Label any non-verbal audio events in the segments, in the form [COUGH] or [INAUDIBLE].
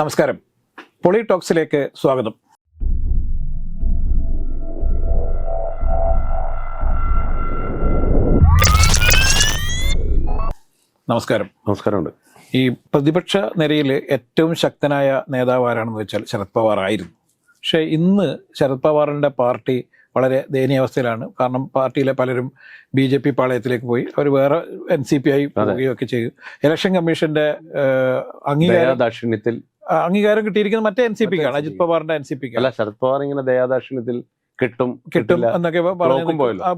നമസ്കാരം. പൊളിടോക്സിലേക്ക് സ്വാഗതം. നമസ്കാരം. നമസ്കാരമുണ്ട്. ഈ പ്രതിപക്ഷ നിരയിൽ ഏറ്റവും ശക്തനായ നേതാവ് ആരാണെന്ന് വെച്ചാൽ ശരത് പവാർ ആയിരുന്നു. പക്ഷേ ഇന്ന് ശരത് പവാറിന്റെ പാർട്ടി വളരെ ദയനീയാവസ്ഥയിലാണ് കാരണം പാർട്ടിയിലെ പലരും ബി ജെ പി പാളയത്തിലേക്ക് പോയി. അവർ വേറെ എൻ സി പി ആയി പോവുകയൊക്കെ ചെയ്തു. ഇലക്ഷൻ കമ്മീഷന്റെ അംഗീകാര ദാക്ഷിണ്യത്തിൽ അംഗീകാരം കിട്ടിയിരിക്കുന്നത് മറ്റേ എൻ സി പിക്കാണ് അജിത് പവാറിന്റെ എൻ സി പിക്ക് അല്ല ശരത് പവാർ ഇങ്ങനെ ദയാദാക്ഷിണ്യത്തിൽ കിട്ടും കിട്ടും. എന്നൊക്കെ പറഞ്ഞു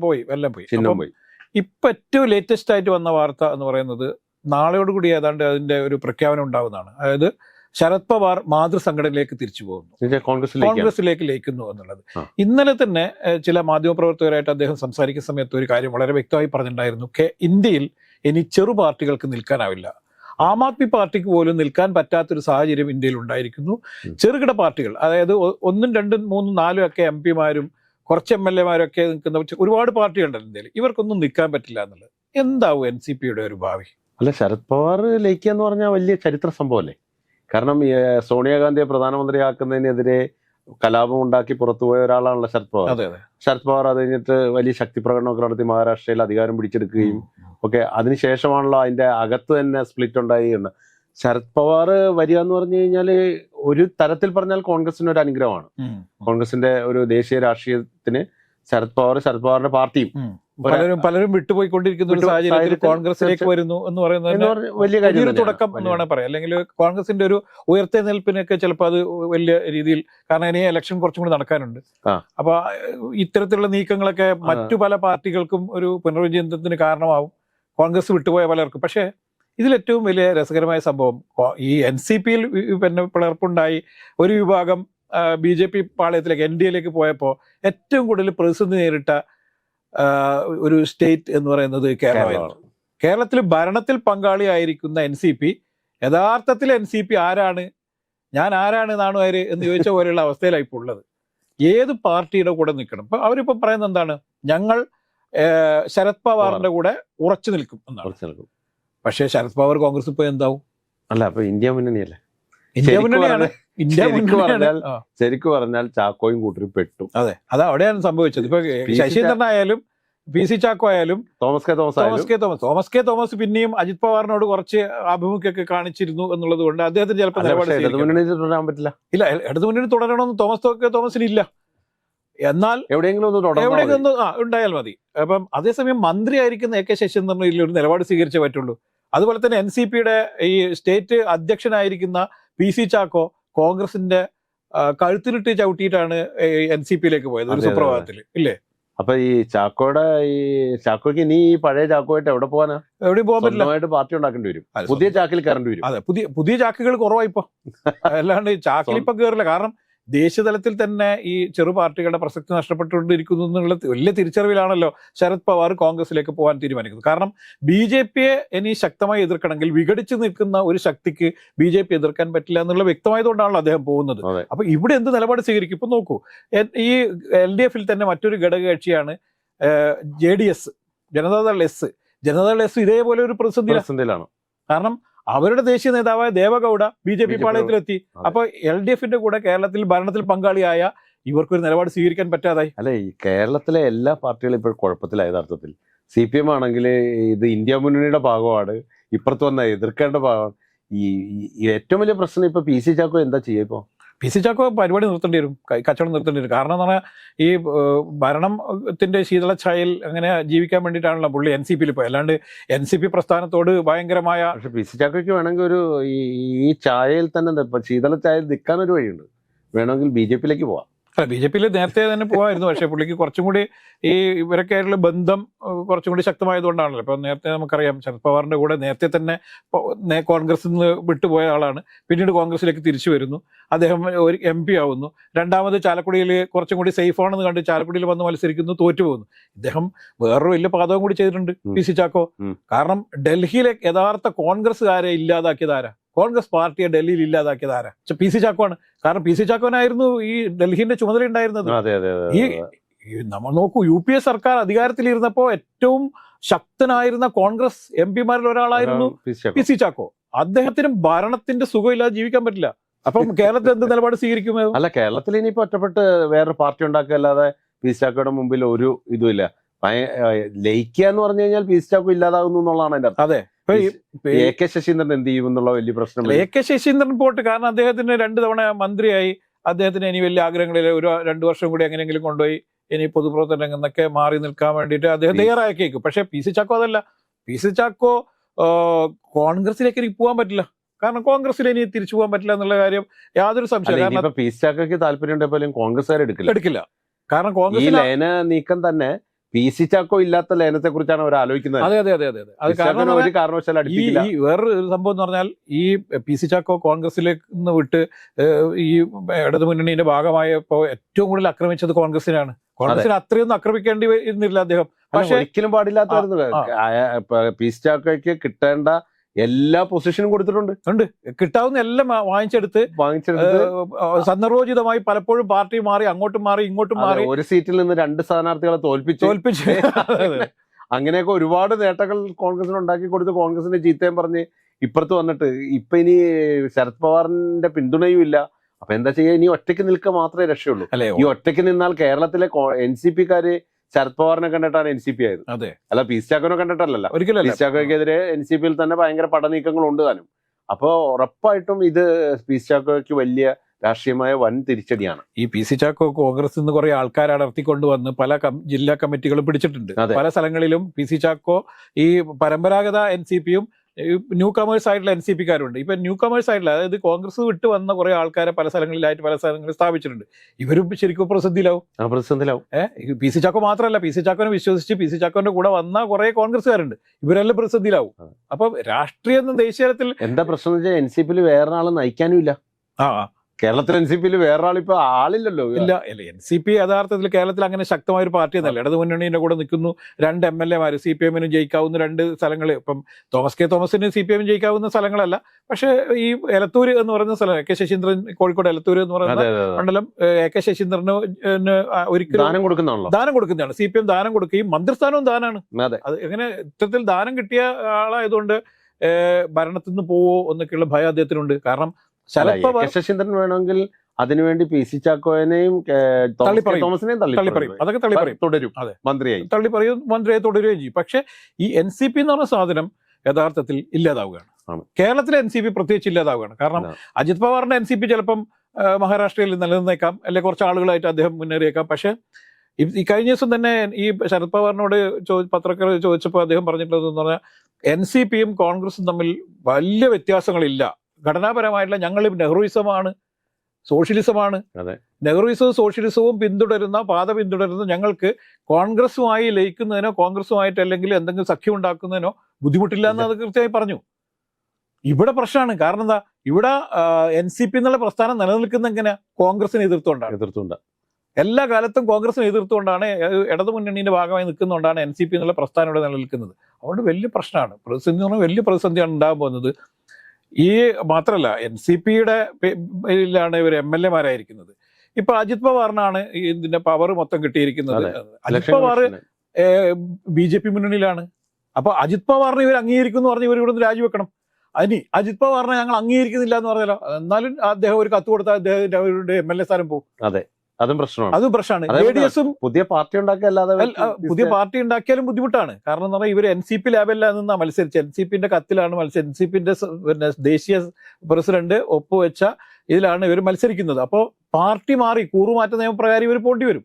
പോയി എല്ലാം പോയി. പോയി. ഇപ്പൊ ഏറ്റവും ലേറ്റസ്റ്റ് ആയിട്ട് വന്ന വാർത്ത എന്ന് പറയുന്നത് നാളെയോട് കൂടി ഏതാണ്ട് അതിന്റെ ഒരു പ്രഖ്യാപനം ഉണ്ടാവുന്നതാണ്. അതായത് ശരത് പവാർ മാതൃസംഘടനയിലേക്ക് തിരിച്ചു പോകുന്നു. കോൺഗ്രസിലേക്ക് ലയിക്കുന്നു എന്നുള്ളത്. ഇന്നലെ തന്നെ ചില മാധ്യമപ്രവർത്തകരായിട്ട് അദ്ദേഹം സംസാരിക്കുന്ന സമയത്ത് ഒരു കാര്യം വളരെ വ്യക്തമായി പറഞ്ഞിട്ടുണ്ടായിരുന്നു. ഇന്ത്യയിൽ ഇനി ചെറു പാർട്ടികൾക്ക് നിൽക്കാനാവില്ല. ആം ആദ്മി പാർട്ടിക്ക് പോലും നിൽക്കാൻ പറ്റാത്തൊരു സാഹചര്യം ഇന്ത്യയിൽ ഉണ്ടായിരിക്കുന്നു. ചെറുകിട പാർട്ടികൾ അതായത് ഒന്നും രണ്ടും മൂന്നും നാലും ഒക്കെ എം പിമാരും കുറച്ച് എം എൽ എമാരൊക്കെ നിൽക്കുന്ന ഒരുപാട് പാർട്ടികളുണ്ട് ഇന്ത്യയിൽ. ഇവർക്കൊന്നും നിൽക്കാൻ പറ്റില്ല എന്നുള്ളത്. എന്താവും എൻ സി പിയുടെ ഒരു ഭാവി? അല്ല ശരത് പവാർ ലയിക്കുക എന്ന് പറഞ്ഞാൽ വലിയ ചരിത്ര സംഭവമല്ലേ? കാരണം സോണിയാഗാന്ധിയെ പ്രധാനമന്ത്രിയാക്കുന്നതിനെതിരെ കലാപം ഉണ്ടാക്കി പുറത്തുപോയ ഒരാളാണല്ലോ ശരത് പവാർ. അതെ അതെ. ശരത് പവാർ അത് കഴിഞ്ഞിട്ട് വലിയ ശക്തി പ്രകടനമൊക്കെ നടത്തി മഹാരാഷ്ട്രയിൽ അധികാരം പിടിച്ചെടുക്കുകയും ഒക്കെ അതിനുശേഷമാണല്ലോ അതിന്റെ അകത്ത് തന്നെ സ്പ്ലിറ്റ് ഉണ്ടായി എന്ന് ശരത് പവാർ വരിക എന്ന് പറഞ്ഞു കഴിഞ്ഞാൽ ഒരു തരത്തിൽ പറഞ്ഞാൽ കോൺഗ്രസിന്റെ ഒരു അനുഗ്രഹമാണ്. കോൺഗ്രസിന്റെ ഒരു ദേശീയ രാഷ്ട്രീയത്തിന് ശരത് പവാർ ശരത് പവാറിന്റെ പാർട്ടിയും പലരും പലരും വിട്ടുപോയിക്കൊണ്ടിരിക്കുന്ന ഒരു സാഹചര്യത്തിൽ കോൺഗ്രസിലേക്ക് വരുന്നു എന്ന് പറയുന്നത് വലിയ വലിയൊരു തുടക്കം എന്ന് വേണമെങ്കിൽ പറയാം. അല്ലെങ്കിൽ കോൺഗ്രസിന്റെ ഒരു ഉയർത്തെഴുന്നേൽപ്പിനൊക്കെ ചിലപ്പോൾ അത് വലിയ രീതിയിൽ കാരണം ഇനി ഇലക്ഷൻ കുറച്ചും കൂടി നടക്കാനുണ്ട്. അപ്പൊ ഇത്തരത്തിലുള്ള നീക്കങ്ങളൊക്കെ മറ്റു പല പാർട്ടികൾക്കും ഒരു പുനർവിചിന്തനത്തിന് കാരണമാവും. കോൺഗ്രസ് വിട്ടുപോയ പലർക്കും. പക്ഷേ ഇതിലേറ്റവും വലിയ രസകരമായ സംഭവം ഈ എൻ സി പിയിൽ പിന്നെ പിളർപ്പുണ്ടായി ഒരു വിഭാഗം ബി ജെ പി പാളയത്തിലേക്ക് എൻ ഡി എയിലേക്ക് പോയപ്പോൾ ഏറ്റവും കൂടുതൽ പ്രതിസന്ധി നേരിട്ട ഒരു സ്റ്റേറ്റ് എന്ന് പറയുന്നത് കേരളമായിരുന്നു കേരളമാണ്. കേരളത്തിൽ ഭരണത്തിൽ പങ്കാളിയായിരിക്കുന്ന എൻ സി പി യഥാർത്ഥത്തിൽ എൻ സി പി ആരാണ്? ഞാൻ ആരാണ് നാണു നാണുകാര് എന്ന് ചോദിച്ച പോലെയുള്ള അവസ്ഥയിലാണ് ഇപ്പോൾ ഉള്ളത്. ഏത് പാർട്ടിയുടെ കൂടെ നിൽക്കണം? ഇപ്പൊ അവരിപ്പോ പറയുന്നത് എന്താണ്? ഞങ്ങൾ ശരത് പവാറിന്റെ കൂടെ ഉറച്ചു നിൽക്കും എന്നാണ്. ഉറച്ചു നിൽക്കും. പക്ഷേ ശരത് പവാർ കോൺഗ്രസ് ഇപ്പൊ എന്താവും? അല്ല അപ്പൊ ഇന്ത്യ മുന്നണിയല്ലേ? ഇന്ത്യ ശരിക്കും മുന്നണിയാണ്. പറഞ്ഞാൽ- ചാക്കോയും കൂട്ടരും പെട്ടു. അതെ അത് അവിടെയാണ് സംഭവിച്ചത്. ഇപ്പൊ. ശശീന്ദ്രൻ ആയാലും പി സി ചാക്കോ ആയാലും Thomas K Thomas Thomas K Thomas Thomas K Thomas പിന്നെയും അജിത് പവാറിനോട് കുറച്ച് ആഭിമുഖ്യമൊക്കെ കാണിച്ചിരുന്നു എന്നുള്ളത് കൊണ്ട് അദ്ദേഹത്തിന് ചിലപ്പോൾ നിലപാട് ഇടതുമുന്നണി തുടരാൻ പറ്റില്ല. ഇല്ല ഇടതു മുന്നണി തുടരണമെന്ന് തോമസ് കെ തോമസിന് ഇല്ല എന്നാൽ എവിടെയെങ്കിലും ഒന്ന്. എവിടെയെങ്കിലും ഒന്ന് ആ ഉണ്ടായാൽ മതി. അപ്പം അതേസമയം മന്ത്രി ആയിരിക്കുന്ന എ കെ ശശീന്ദ്രൻ ഇതിൽ ഒരു നിലപാട് സ്വീകരിച്ചേ പറ്റുള്ളൂ. അതുപോലെ തന്നെ എൻ സി പിയുടെ ഈ സ്റ്റേറ്റ് അധ്യക്ഷനായിരിക്കുന്ന പി സി ചാക്കോ കോൺഗ്രസിന്റെ കഴുത്തിലിട്ട് ചവിട്ടിയിട്ടാണ് എൻ സി പിയിലേക്ക് പോയത് ഒരു സുപ്രഭാതത്തിൽ ഇല്ലേ? അപ്പൊ ഈ ചാക്കോയുടെ ഈ ചാക്കോയ്ക്ക് ഇനി ഈ പഴയ ചാക്കോയിട്ട് എവിടെ പോകാനാ എവിടെ പോകാൻ പറ്റില്ല. പാർട്ടി ഉണ്ടാക്കേണ്ടി വരും. പുതിയ ചാക്കിൽ കയറേണ്ടി വരും. അതെ പുതിയ പുതിയ ചാക്കുകൾ കുറവായിപ്പോ [LAUGHS] അല്ലാണ്ട് ചാക്കിൽ ഇപ്പൊ കയറില്ല കാരണം ദേശീയതലത്തിൽ തന്നെ ഈ ചെറു പാർട്ടികളുടെ പ്രസക്തി നഷ്ടപ്പെട്ടുകൊണ്ടിരിക്കുന്നു എന്നുള്ള വലിയ തിരിച്ചറിവിലാണല്ലോ ശരത് പവാർ കോൺഗ്രസിലേക്ക് പോകാൻ തീരുമാനിക്കുന്നത്. കാരണം ബി ജെ പിയെ ഇനി ശക്തമായി എതിർക്കണമെങ്കിൽ വിഘടിച്ചു നിൽക്കുന്ന ഒരു ശക്തിക്ക് ബി ജെ പി എതിർക്കാൻ പറ്റില്ല എന്നുള്ള വ്യക്തമായതുകൊണ്ടാണല്ലോ അദ്ദേഹം പോകുന്നത്. അപ്പൊ ഇവിടെ എന്ത് നിലപാട് സ്വീകരിക്കും? ഇപ്പൊ നോക്കൂ. ഈ എൽ ഡി എഫിൽ തന്നെ മറ്റൊരു ഘടകകക്ഷിയാണ് J D S Janata Dal S. Janata Dal S ഇതേപോലെ ഒരു പ്രതിസന്ധി പ്രതിസന്ധിയിലാണ്. കാരണം അവരുടെ ദേശീയ നേതാവായ ദേവഗൌഡ ബി ജെ പി പാളയത്തിലെത്തി. അപ്പൊ എൽ ഡി എഫിന്റെ കൂടെ കേരളത്തിൽ ഭരണത്തിൽ പങ്കാളിയായ ഇവർക്കൊരു നിലപാട് സ്വീകരിക്കാൻ പറ്റാതായി. അല്ലെ ഈ കേരളത്തിലെ എല്ലാ പാർട്ടികളും ഇപ്പോൾ കുഴപ്പത്തിലായ യഥാർത്ഥത്തിൽ സി പി എം ആണെങ്കിൽ ഇത് ഇന്ത്യ മുന്നണിയുടെ ഭാഗമാണ് ഇപ്പുറത്ത് വന്ന എതിർക്കേണ്ട ഭാഗമാണ്. ഈ ഏറ്റവും വലിയ പ്രശ്നം ഇപ്പൊ പി സി ചാക്കോ എന്താ ചെയ്യുക ഇപ്പൊ പി സി ചാക്കോ പരിപാടി നിർത്തേണ്ടി വരും. കച്ചവടം നിർത്തേണ്ടി വരും. കാരണം എന്ന് പറഞ്ഞാൽ ഈ ഭരണത്തിന്റെ ശീതളഛായയിൽ അങ്ങനെ ജീവിക്കാൻ വേണ്ടിയിട്ടാണല്ലോ പുള്ളി എൻ സി പിയിൽ പോയി അല്ലാണ്ട് എൻ സി പി പ്രസ്ഥാനത്തോട് ഭയങ്കരമായ പക്ഷെ പി സി ചാക്കോയ്ക്ക് വേണമെങ്കിൽ ഒരു ഈ ചായയിൽ തന്നെ ശീതള ചായയിൽ നിൽക്കാൻ ഒരു വഴിയുണ്ട്. വേണമെങ്കിൽ ബി ജെ പിയിലേക്ക് പോവാം. അല്ല ബി ജെ പിയിൽ നേരത്തെ തന്നെ പോകായിരുന്നു പക്ഷേ പുള്ളിക്ക് കുറച്ചും കൂടി ഈ ഇവരൊക്കെ ആയിട്ടുള്ള ബന്ധം കുറച്ചും കൂടി ശക്തമായതുകൊണ്ടാണല്ലോ. ഇപ്പം നേരത്തെ നമുക്കറിയാം ശരത് പവാറിന്റെ കൂടെ നേരത്തെ തന്നെ കോൺഗ്രസ്സിൽ കോൺഗ്രസിൽ നിന്ന് വിട്ടുപോയ ആളാണ്. പിന്നീട് കോൺഗ്രസിലേക്ക് തിരിച്ചു വരുന്നു. അദ്ദേഹം ഒരു എം പി ആവുന്നു. രണ്ടാമത് ചാലക്കുടിയിൽ കുറച്ചും കൂടി സേഫ് ആണെന്ന് കണ്ട് ചാലക്കുടിയിൽ വന്ന് മത്സരിക്കുന്നു തോറ്റുപോകുന്നു ഇദ്ദേഹം വേറൊരു വലിയ പാതകം കൂടി ചെയ്തിട്ടുണ്ട്. P C Chacko. കാരണം ഡൽഹിയിലെ യഥാർത്ഥ കോൺഗ്രസ്സുകാരെ ഇല്ലാതാക്കിയത് ആരാ? കോൺഗ്രസ് പാർട്ടിയെ ഡൽഹിയിൽ ഇല്ലാതാക്കിയത് ആരാ? പി സി ചാക്കോ ആണ് കാരണം പി സി ചാക്കോനായിരുന്നു ഈ ഡൽഹിന്റെ ചുമതല ഉണ്ടായിരുന്നത്. അതെ അതെ അതെ ഈ നമ്മൾ നോക്കൂ യു പി എ സർക്കാർ അധികാരത്തിലിരുന്നപ്പോ ഏറ്റവും ശക്തനായിരുന്ന കോൺഗ്രസ് എം പിമാരിൽ ഒരാളായിരുന്നു പി സി ചാക്കോ. അദ്ദേഹത്തിനും ഭരണത്തിന്റെ സുഖമില്ലാതെ ജീവിക്കാൻ പറ്റില്ല. അപ്പം കേരളത്തിൽ എന്ത് നിലപാട് സ്വീകരിക്കും അല്ല കേരളത്തിൽ ഇനിയിപ്പോ ഒറ്റപ്പെട്ട് വേറൊരു പാർട്ടി ഉണ്ടാക്കുക അല്ലാതെ സി ചാക്കോയുടെ മുമ്പിൽ ഒരു ഇതുമില്ല. ലയിക്കുക എന്ന് പറഞ്ഞു കഴിഞ്ഞാൽ പി സി ചാക്കോ ഇല്ലാതാകുന്നു എന്നുള്ളതാണ് എന്റെ അതെ. എ കെ ശശീന്ദ്രൻ എന്ത് ചെയ്യും എന്നുള്ള വലിയ പ്രശ്നം എ കെ ശശീന്ദ്രൻ പോട്ട്. കാരണം അദ്ദേഹത്തിന് രണ്ട് തവണ മന്ത്രിയായി. അദ്ദേഹത്തിന് ഇനി വലിയ ആഗ്രഹങ്ങളിൽ ഒരു രണ്ടു വർഷം കൂടി എങ്ങനെയെങ്കിലും കൊണ്ടുപോയി ഇനി പൊതുപ്രവർത്തന രംഗം നിന്നൊക്കെ മാറി നിൽക്കാൻ വേണ്ടിയിട്ട് അദ്ദേഹം തയ്യാറാക്കിയേക്കും പക്ഷേ പി സി ചാക്കോ അതല്ല. പി സി ചാക്കോ കോൺഗ്രസിലേക്ക് ഇനി പോകാൻ പറ്റില്ല. കാരണം കോൺഗ്രസിൽ ഇനി തിരിച്ചു പോകാൻ പറ്റില്ല എന്നുള്ള കാര്യം യാതൊരു സംശയം പി സി ചാക്കോക്ക് താല്പര്യം ഉണ്ടെങ്കിൽ കോൺഗ്രസ്സുകാർ എടുക്കില്ല. എടുക്കില്ല. കാരണം കോൺഗ്രസ് നീക്കം തന്നെ പി സി ചാക്കോ ഇല്ലാത്ത ലയനത്തെ കുറിച്ചാണ് അവർ ആലോചിക്കുന്നത്. അതെ അതെ അതെ അതെ അതെ. കാരണം ഒരു കാരണവശാലും ഈ വേറൊരു സംഭവം എന്ന് പറഞ്ഞാൽ ഈ പി സി ചാക്കോ കോൺഗ്രസിലേക്ക് നിന്ന് വിട്ട് ഈ ഇടതു മുന്നണിയുടെ ഭാഗമായപ്പോ ഏറ്റവും കൂടുതൽ ആക്രമിച്ചത് കോൺഗ്രസിനാണ് കോൺഗ്രസിന് അത്രയൊന്നും ആക്രമിക്കേണ്ടി വരുന്നില്ല അദ്ദേഹം. പക്ഷെ ഒരിക്കലും പാടില്ലാത്തായിരുന്നു പി സി ചാക്കോയ്ക്ക് കിട്ടേണ്ട എല്ലാ പൊസിഷനും കൊടുത്തിട്ടുണ്ട്. ഉണ്ട്. കിട്ടാവുന്ന എല്ലാം വാങ്ങിച്ചെടുത്ത് വാങ്ങിച്ചെടുത്ത് സന്ദർഭോചിതമായി പലപ്പോഴും പാർട്ടി മാറി അങ്ങോട്ടും മാറി ഇങ്ങോട്ടും മാറി. ഒരു സീറ്റിൽ നിന്ന് രണ്ട് സ്ഥാനാർത്ഥികളെ തോൽപ്പിച്ചു. തോൽപ്പിച്ച്. [LAUGHS] അങ്ങനെയൊക്കെ ഒരുപാട് നേട്ടങ്ങൾ കോൺഗ്രസിന് ഉണ്ടാക്കി കൊടുത്ത് കോൺഗ്രസിന്റെ ചീത്തയും പറഞ്ഞ് ഇപ്പുറത്ത് വന്നിട്ട് ഇപ്പൊ ഇനി ശരത് പവാറിന്റെ പിന്തുണയും ഇല്ല. അപ്പൊ എന്താ ചെയ്യാ? ഇനി ഒറ്റയ്ക്ക് നിൽക്കുക മാത്രമേ രക്ഷയുള്ളൂ. ഈ ഒറ്റയ്ക്ക് നിന്നാൽ കേരളത്തിലെ എൻ സി പിക്കാര് ശരത് പവാറിനെ കണ്ടിട്ടാണ് എൻ സി പി ആയത്. അതെ. അല്ല പി ചാക്കോനെ കണ്ടിട്ടല്ലല്ലോ. ഒരിക്കലും പി ചാക്കോയ്ക്കെതിരെ എൻ സി പിയിൽ തന്നെ ഭയങ്കര പടനീക്കങ്ങൾ ഉണ്ട് താനും. അപ്പൊ ഉറപ്പായിട്ടും ഇത് പി ചാക്കോയ്ക്ക് വലിയ രാഷ്ട്രീയമായ വൻ തിരിച്ചടിയാണ്. ഈ പി സി ചാക്കോ കോൺഗ്രസ് നിന്ന് കുറെ ആൾക്കാർ അടർത്തിക്കൊണ്ടുവന്ന് പല ജില്ലാ കമ്മിറ്റികളും പിടിച്ചിട്ടുണ്ട്. പല സ്ഥലങ്ങളിലും പി സി ചാക്കോ ഈ പരമ്പരാഗത എൻ സി പിയും ന്യൂ കമേഴ്സ് ആയിട്ടുള്ള എൻ സി പിക്കാരുണ്ട് ഇപ്പം ന്യൂ കമേഴ്സ് ആയിട്ടുള്ള അതായത് കോൺഗ്രസ് വിട്ട് വന്ന കുറേ ആൾക്കാരെ പല സ്ഥലങ്ങളിലായിട്ട് പല സ്ഥലങ്ങളിൽ സ്ഥാപിച്ചിട്ടുണ്ട്. ഇവരും ശരിക്കും പ്രസിദ്ധിയിലാവും. ആ പ്രതിസന്ധിയിലാവും ഏഹ് പി സി ചാക്കോ മാത്രമല്ല പി സി ചാക്കോനെ വിശ്വസിച്ച് പി സി ചാക്കോന്റെ കൂടെ വന്ന കുറേ കോൺഗ്രസ്സുകാരുണ്ട്. ഇവരെല്ലാം പ്രസിദ്ധിയിലാവും. അപ്പം രാഷ്ട്രീയ രാഷ്ട്രീയം ദേശീയ തലത്തിൽ എന്താ പ്രശ്നം എന്ന് വെച്ചാൽ എൻ സി പിയിൽ വേറെ ആളെ നയിക്കാനും ഇല്ല ആ, കേരളത്തിൽ എൻ സി പിയിൽ വേറെ ആളിപ്പോ ആളില്ലല്ലോ. ഇല്ല ഇല്ല. എൻ സി പി യഥാർത്ഥത്തിൽ കേരളത്തിൽ അങ്ങനെ ശക്തമായ ഒരു പാർട്ടി എന്നല്ല ഇടതു മുന്നണിയുടെ കൂടെ നിൽക്കുന്നു രണ്ട് എം എൽ എമാര് സി പി എമ്മിനും ജയിക്കാവുന്ന രണ്ട് സ്ഥലങ്ങൾ ഇപ്പം തോമസ് കെ തോമസിന് സി പി എമ്മിന് ജയിക്കാവുന്ന സ്ഥലങ്ങളല്ല. പക്ഷേ ഈ എലത്തൂര് എന്ന് പറയുന്ന സ്ഥലം എ കെ ശശീന്ദ്രൻ കോഴിക്കോട് എലത്തൂര് എന്ന് പറയുന്ന. മണ്ഡലം എ കെ ശശീന്ദ്രന് ഒരിക്കലും ദാനം ദാനം കൊടുക്കുന്നതാണ്. സി പി എം ദാനം കൊടുക്കുകയും മന്ത്രിസ്ഥാനവും ദാനാണ്. അതെ. എങ്ങനെ ഇത്തരത്തിൽ ദാനം കിട്ടിയ ആളായതുകൊണ്ട് ഭരണത്തിൽ നിന്ന് പോവോ എന്നൊക്കെയുള്ള ഭയം അദ്ദേഹത്തിനുണ്ട്. കാരണം ശശീന്ദ്രൻ വേണമെങ്കിൽ അതിനുവേണ്ടി പി സി ചാക്കോനെയും. തോമസിനെയും തള്ളിപ്പറയും. അതൊക്കെ തള്ളിപ്പറയും. തുടരും. മന്ത്രിയായി. തള്ളിപ്പറയും മന്ത്രിയായി മന്ത്രിയെ തുടരുകയും ചെയ്യും. പക്ഷെ ഈ എൻ സി പി എന്ന് പറഞ്ഞ സാധനം യഥാർത്ഥത്തിൽ ഇല്ലാതാവുകയാണ്. കേരളത്തിലെ എൻ സി പി പ്രത്യേകിച്ച് ഇല്ലാതാവുകയാണ്. കാരണം. അജിത് പവാറിന്റെ എൻ സി പി ചിലപ്പം മഹാരാഷ്ട്രയിൽ നിലനിന്നേക്കാം അല്ലെങ്കിൽ കുറച്ച് ആളുകളായിട്ട് അദ്ദേഹം മുന്നേറിയേക്കാം. പക്ഷെ ഈ- കഴിഞ്ഞ ദിവസം തന്നെ ഈ ശരത് പവാറിനോട് പത്രക്കാർ ചോദിച്ചപ്പോൾ അദ്ദേഹം പറഞ്ഞിട്ടുള്ളത് എന്ന് പറഞ്ഞാൽ എൻ സി പിയും കോൺഗ്രസും തമ്മിൽ വലിയ വ്യത്യാസങ്ങളില്ല. ഘടനാപരമായിട്ടുള്ള ഞങ്ങൾ നെഹ്റുയിസമാണ് സോഷ്യലിസമാണ്. അതെ. നെഹ്റുയിസവും സോഷ്യലിസവും പിന്തുടരുന്ന പാത പിന്തുടരുന്ന ഞങ്ങൾക്ക് കോൺഗ്രസുമായി ലയിക്കുന്നതിനോ കോൺഗ്രസുമായിട്ട് അല്ലെങ്കിൽ എന്തെങ്കിലും സഖ്യം ഉണ്ടാക്കുന്നതിനോ ബുദ്ധിമുട്ടില്ല എന്ന് അത് കൃത്യമായി പറഞ്ഞു. ഇവിടെ പ്രശ്നമാണ്. കാരണം എന്താ? ഇവിടെ എൻ സി പി എന്നുള്ള പ്രസ്ഥാനം നിലനിൽക്കുന്ന എങ്ങനെ കോൺഗ്രസിനെ എതിർത്തുകൊണ്ടാണ് എതിർത്തുണ്ട് എല്ലാ കാലത്തും കോൺഗ്രസിനെ എതിർത്തുകൊണ്ടാണ് കൊണ്ടാണ് ഇടതു മുന്നണിയുടെ ഭാഗമായി നിൽക്കുന്നതുകൊണ്ടാണ് എൻ സി പി എന്നുള്ള പ്രസ്ഥാനം ഇവിടെ നിലനിൽക്കുന്നത്. അതുകൊണ്ട് വലിയ പ്രശ്നമാണ്. പ്രതിസന്ധി എന്ന് പറഞ്ഞാൽ വലിയ പ്രതിസന്ധിയാണ് ഉണ്ടാകാൻ പോകുന്നത്. ഈ മാത്രല്ല എൻ സി പിയുടെ ഇതിലാണ് ഇവർ എം എൽ എമാരായിരിക്കുന്നത്. ഇപ്പൊ അജിത് പവാറിനാണ് ഇതിന്റെ പവർ മൊത്തം കിട്ടിയിരിക്കുന്നത്. Ajit Pawar. B J P മുന്നണിയിലാണ്. അപ്പൊ അജിത് പവാറിനെ ഇവർ അംഗീകരിക്കുന്നു പറഞ്ഞ് ഇവർ ഇവിടുന്ന് രാജിവെക്കണം. അനി അജിത് പവാറിനെ ഞങ്ങൾ അംഗീകരിക്കുന്നില്ല എന്ന് പറഞ്ഞാലോ? എന്നാലും അദ്ദേഹം ഒരു കത്ത് കൊടുത്താൽ അദ്ദേഹത്തിന്റെ അവരുടെ എം എൽ എ സ്ഥാനം പോകും അതും. പ്രശ്നമാണ്. അതും പ്രശ്നമാണ്. അതെ, ജെ ഡി എസും പുതിയ പാർട്ടി ഉണ്ടാക്കിയല്ലാതെ പുതിയ പാർട്ടി ഉണ്ടാക്കിയാലും ബുദ്ധിമുട്ടാണ്. കാരണം എന്ന് പറഞ്ഞാൽ ഇവർ എൻ സി പി ലാബിലാണ് നിന്നാ മത്സരിച്ച്. എൻ സി പിന്റെ കത്തിലാണ് മത്സരം എൻ സി പിന്റെ പിന്നെ ദേശീയ പ്രസിഡന്റ് ഒപ്പുവെച്ച ഇതിലാണ് ഇവർ മത്സരിക്കുന്നത്. അപ്പോൾ പാർട്ടി മാറി കൂറുമാറ്റ നിയമപ്രകാരം ഇവർ പോണ്ടി വരും.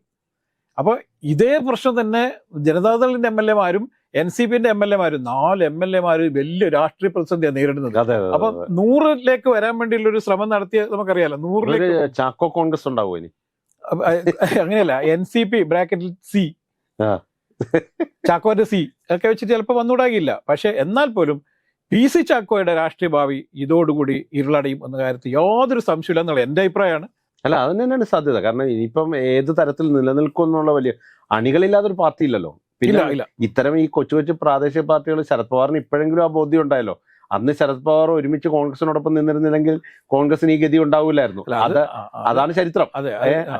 അപ്പോൾ ഇതേ പ്രശ്നം തന്നെ ജനതാദളിന്റെ എം എൽ എമാരും എൻ സി പിന്റെ എം എൽ എമാരും നാല് എം എൽ എമാര് വലിയ രാഷ്ട്രീയ പ്രതിസന്ധിയാണ് നേരിടുന്നത്. അപ്പൊ നൂറിലേക്ക് വരാൻ വേണ്ടിയുള്ള ഒരു ശ്രമം നടത്തിയ നമുക്കറിയാലോ നൂറിലേക്ക് ചാക്കോ കോൺഗ്രസ് ഉണ്ടാവും ഇനി? അങ്ങനെയല്ല എൻ സി പി ബ്രാക്കറ്റിൽ സി. ചാക്കോന്റെ സി ഒക്കെ വെച്ചിട്ട് ചിലപ്പോൾ വന്നുകൂടാകില്ല. പക്ഷെ എന്നാൽ പോലും പി സി ചാക്കോയുടെ രാഷ്ട്രീയ ഭാവി ഇതോടുകൂടി ഇരുളടയും എന്ന കാര്യത്തിൽ യാതൊരു സംശയമില്ല എന്നുള്ള എന്റെ അഭിപ്രായമാണ്. അല്ല അത് തന്നെയാണ് സാധ്യത. കാരണം ഇനിയിപ്പം ഏത് തരത്തിൽ നിലനിൽക്കും എന്നുള്ള വലിയ അണികളില്ലാത്തൊരു പാർട്ടി ഇല്ലല്ലോ ഇല്ല പിന്നെ ഇത്തരം ഈ കൊച്ചു കൊച്ചു പ്രാദേശിക പാർട്ടികൾ ശരത് പവാറിന് ഇപ്പോഴെങ്കിലും ആ ബോധ്യം ഉണ്ടായല്ലോ. അന്ന് ശരത് പവാർ ഒരുമിച്ച് കോൺഗ്രസിനോടൊപ്പം നിന്നിരുന്നില്ലെങ്കിൽ കോൺഗ്രസിന് ഈ ഗതി ഉണ്ടാവില്ലായിരുന്നു. അത് അതാണ് ചരിത്രം.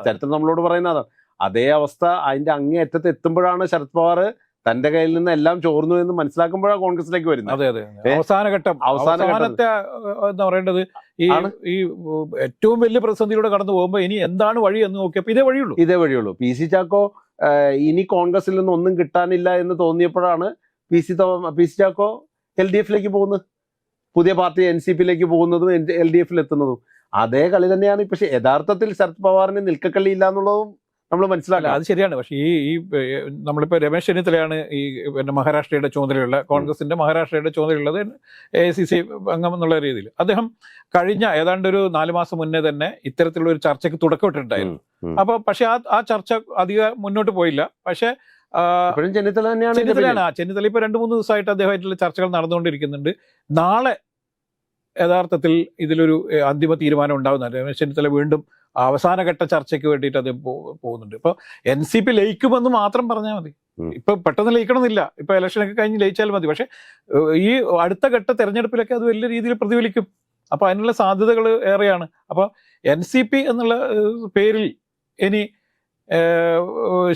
ചരിത്രം നമ്മളോട് പറയുന്നത് അതേ അവസ്ഥ അതിന്റെ അങ്ങേയറ്റത്ത് എത്തുമ്പോഴാണ് ശരത് പവാർ തന്റെ കയ്യിൽ നിന്ന് എല്ലാം ചോർന്നു എന്ന് മനസ്സിലാക്കുമ്പോഴാണ് കോൺഗ്രസിലേക്ക് വരുന്നത്. അതെ അതെ അവസാന ഘട്ടം അവസാനത്തെ പറയേണ്ടത്? ഈ ഈ ഏറ്റവും വലിയ പ്രതിസന്ധിയിലൂടെ കടന്നു പോകുമ്പോൾ ഇനി എന്താണ് വഴി എന്ന് നോക്കിയപ്പോൾ ഇതേ വഴിയുള്ളൂ. ഇതേ വഴിയുള്ളൂ. പി സി ചാക്കോ ഇനി കോൺഗ്രസിൽ നിന്ന് ഒന്നും കിട്ടാനില്ല എന്ന് തോന്നിയപ്പോഴാണ് P C P C Chacko L D എഫിലേക്ക് പോകുന്നത്. പുതിയ പാർട്ടി എൻ സി പിയിലേക്ക് പോകുന്നതും എൽ ഡി എഫിൽ എത്തുന്നതും അതേ കളി തന്നെയാണ്. പക്ഷെ യഥാർത്ഥത്തിൽ ശരത് പവാറിന് നിൽക്കക്കളി ഇല്ല എന്നുള്ളതും നമ്മൾ മനസ്സിലാക്കുക മനസ്സിലാക്കാം അത് ശരിയാണ്. പക്ഷേ ഈ ഈ നമ്മളിപ്പോൾ നമ്മളിപ്പോ രമേശ് ചെന്നിത്തലയാണ് ഈ പിന്നെ മഹാരാഷ്ട്രയുടെ ചുമതലയുള്ള കോൺഗ്രസിന്റെ മഹാരാഷ്ട്രയുടെ ചുമതലയുള്ളത് എ സി സി അംഗം എന്നുള്ള രീതിയിൽ. അദ്ദേഹം കഴിഞ്ഞ ഏതാണ്ട് ഒരു നാല് മാസം മുന്നേ തന്നെ ഇത്തരത്തിലുള്ള ഒരു ചർച്ചയ്ക്ക് തുടക്കമിട്ടിട്ടുണ്ടായിരുന്നു അപ്പോൾ പക്ഷേ അപ്പൊ പക്ഷെ ആ ആ ചർച്ച അധികം മുന്നോട്ട് പോയില്ല. പക്ഷേ ചെന്നിത്തല തന്നെയാണ് ചെന്നിത്തലയാണ്. ആ ചെന്നിത്തല ഇപ്പൊ രണ്ടു മൂന്ന് ദിവസമായിട്ട് അദ്ദേഹമായിട്ടുള്ള ചർച്ചകൾ നടന്നുകൊണ്ടിരിക്കുന്നുണ്ട്. നാളെ യഥാർത്ഥത്തിൽ ഇതിലൊരു അന്തിമ തീരുമാനം ഉണ്ടാകുന്നുണ്ട് രമേശ് ചെന്നിത്തല വീണ്ടും അവസാനഘട്ട ചർച്ചയ്ക്ക് വേണ്ടിയിട്ട് അത് പോകുന്നുണ്ട്. ഇപ്പൊ എൻ സി പി ലയിക്കുമെന്ന് മാത്രം പറഞ്ഞാൽ മതി. ഇപ്പൊ പെട്ടെന്ന് ലയിക്കണമെന്നില്ല. ഇപ്പൊ ഇലക്ഷനൊക്കെ കഴിഞ്ഞ് ലയിച്ചാൽ മതി. പക്ഷെ ഈ അടുത്ത ഘട്ട തെരഞ്ഞെടുപ്പിലൊക്കെ അത് വലിയ രീതിയിൽ പ്രതിഫലിക്കും. അപ്പൊ അതിനുള്ള സാധ്യതകൾ ഏറെയാണ്. അപ്പൊ എൻ സി പി എന്നുള്ള പേരിൽ ഇനി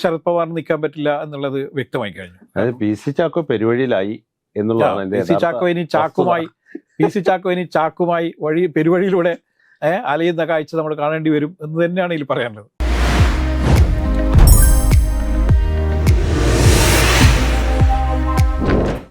ശരത് പവാറിന് നിൽക്കാൻ പറ്റില്ല എന്നുള്ളത് വ്യക്തമായി കഴിഞ്ഞു. പി സി ചാക്കോ പെരുവഴിയിലായി എന്നുള്ളതാണ് ചാക്കോ ഇനി ചാക്കുമായി പി സി ചാക്കോ ഇനി ചാക്കുമായി വഴി പെരുവഴിയിലൂടെ അലയുന്ന കാഴ്ച നമ്മൾ കാണേണ്ടി വരും എന്ന് തന്നെയാണ് ഇതിൽ പറയാനുള്ളത്.